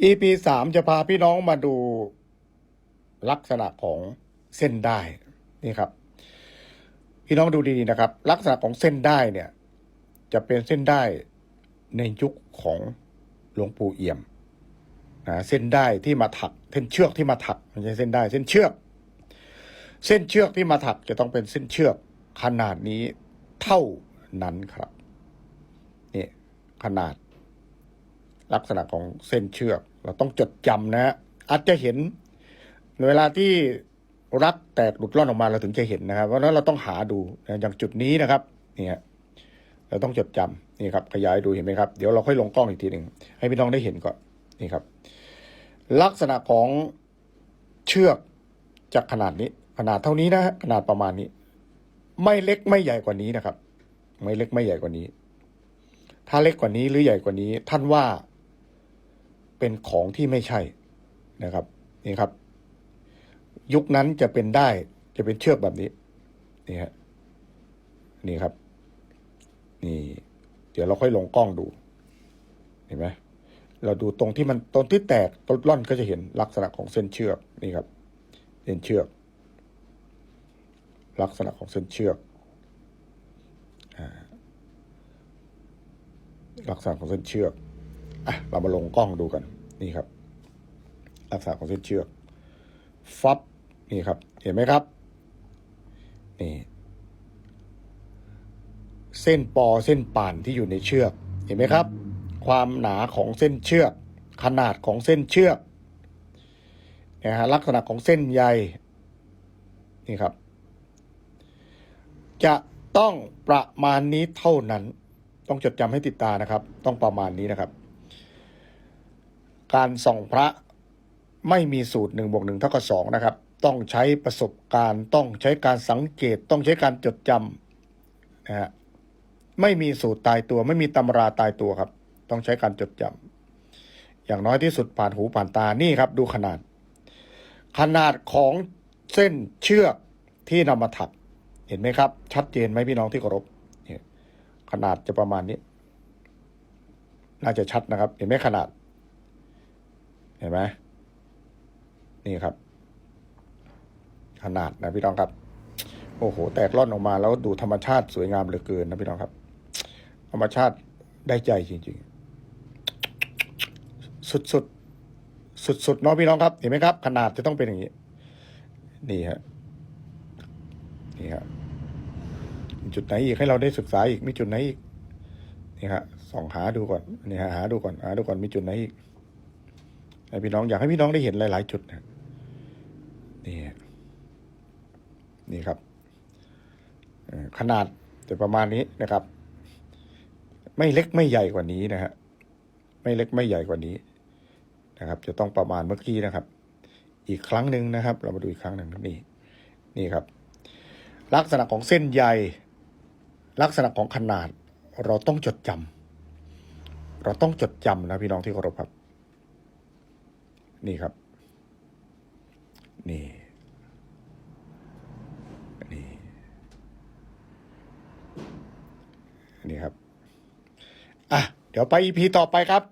EP สามจะพาพี่น้องมาดูลักษณะของเส้นได้นี่ครับ พี่น้องดูดีๆนะครับ ลักษณะของเส้นได้เนี่ย จะเป็นเส้นได้ในยุคของหลวงปู่เอี่ยมนะเส้นได้ที่มาถักเส้นเชือกที่มาถักไม่ใช่เส้นได้เส้นเชือก เส้นเชือกที่มาถักจะต้องเป็นเส้นเชือกขนาดนี้เท่านั้นครับนี่ขนาด ลักษณะของเส้นเชือก เราต้องจดจำนะฮะอาจจะเห็นเวลาที่รักแตกหลุดร่อนออกมาเราถึงจะเห็นนะครับ เพราะนั้นเราต้องหาดูนะอย่างจุดนี้นะครับนี่ยเราต้องจดจำนี่ครับ ขยายดูเห็นไหมครับ เดี๋ยวเราค่อยลงกล้องอีกทีหนึ่งให้พี่น้องได้เห็นก่อนนี่ครับ ลักษณะของเชือกจากขนาดนี้ ขนาดเท่านี้นะฮะขนาดประมาณนี้ ไม่เล็กไม่ใหญ่กว่านี้นะครับ ไม่เล็กไม่ใหญ่กว่านี้ ถ้าเล็กกว่านี้หรือใหญ่กว่านี้ ท่านว่า เป็นของที่ไม่ใช่นะครับนี่ครับ ยุคนั้นจะเป็นได้จะเป็นเชือกแบบนี้นี่ฮะนี่ครับ นี่ เดี๋ยวเราค่อยลงกล้องดูเห็นไหมเราดูตรงที่มันตรงที่แตกต้นร่อนก็จะเห็นลักษณะของเส้นเชือกนี่ครับ เส้นเชือก ลักษณะของเส้นเชือกอลักษณะของเส้นเชือก อะเรามาลงกล้องดูกัน นี่ครับ ลักษณะของเส้นเชือก ฟับ นี่ครับ เห็นไหมครับ นี่ เส้นปอเส้นป่านที่อยู่ในเชือก เห็นไหมครับ ความหนาของเส้นเชือก ขนาดของเส้นเชือกนะฮะลักษณะของเส้นใยนี่ครับ จะต้องประมาณนี้เท่านั้น ต้องจดจำให้ติดตานะครับ ต้องประมาณนี้นะครับ การส่องพระไม่มีสูตรหนึ่งบวกหนึ่งเท่ากับสองนะครับ ต้องใช้ประสบการณ์ต้องใช้การสังเกตต้องใช้การจดจำนะฮะไม่มีสูตรตายตัว ไม่มีตำราตายตัวครับ ต้องใช้การจดจำอย่างน้อยที่สุดผ่านหูผ่านตานี่ครับ ดูขนาด ขนาดของเส้นเชือกที่นำมาถัก เห็นไหมครับ ชัดเจนไหมพี่น้องที่เคารพขนาดจะประมาณนี้ น่าจะชัดนะครับ เห็นไหมขนาด เห็นไหมนี่ครับ ขนาดนะพี่น้องครับ โอ้โห แตกร่อนออกมาแล้วดูธรรมชาติสวยงามเหลือเกินนะพี่น้องครับ ธรรมชาติได้ใจจริง ๆ สุดๆ สุดๆเนาะพี่น้องครับ เห็นไหมครับ ขนาดจะต้องเป็นอย่างนี้ นี่ฮะนี่ฮะจุดไหนอีกให้เราได้ศึกษาอีกมีจุดไหนอีกนี่ฮะส่องหาดูก่อนนี่ฮะหาดูก่อนหาดูก่อนมีจุดไหนอีก ให้พี่น้องอยากให้พี่น้องได้เห็นหลาย ๆ จุดนะนี่นี่ครับขนาดจะประมาณนี้นะครับ ไม่เล็กไม่ใหญ่กว่านี้นะฮะไม่เล็กไม่ใหญ่กว่านี้นะครับ จะต้องประมาณเมื่อกี้นะครับ อีกครั้งหนึ่งนะครับ เรามาดูอีกครั้งหนึ่งนี่นี่ครับ ลักษณะของเส้นใยลักษณะของขนาด เราต้องจดจำเราต้องจดจำนะพี่น้องที่เคารพครับ นี่ครับ นี่นี่นี่ครับ อะ เดี๋ยวไปอีพีต่อไปครับ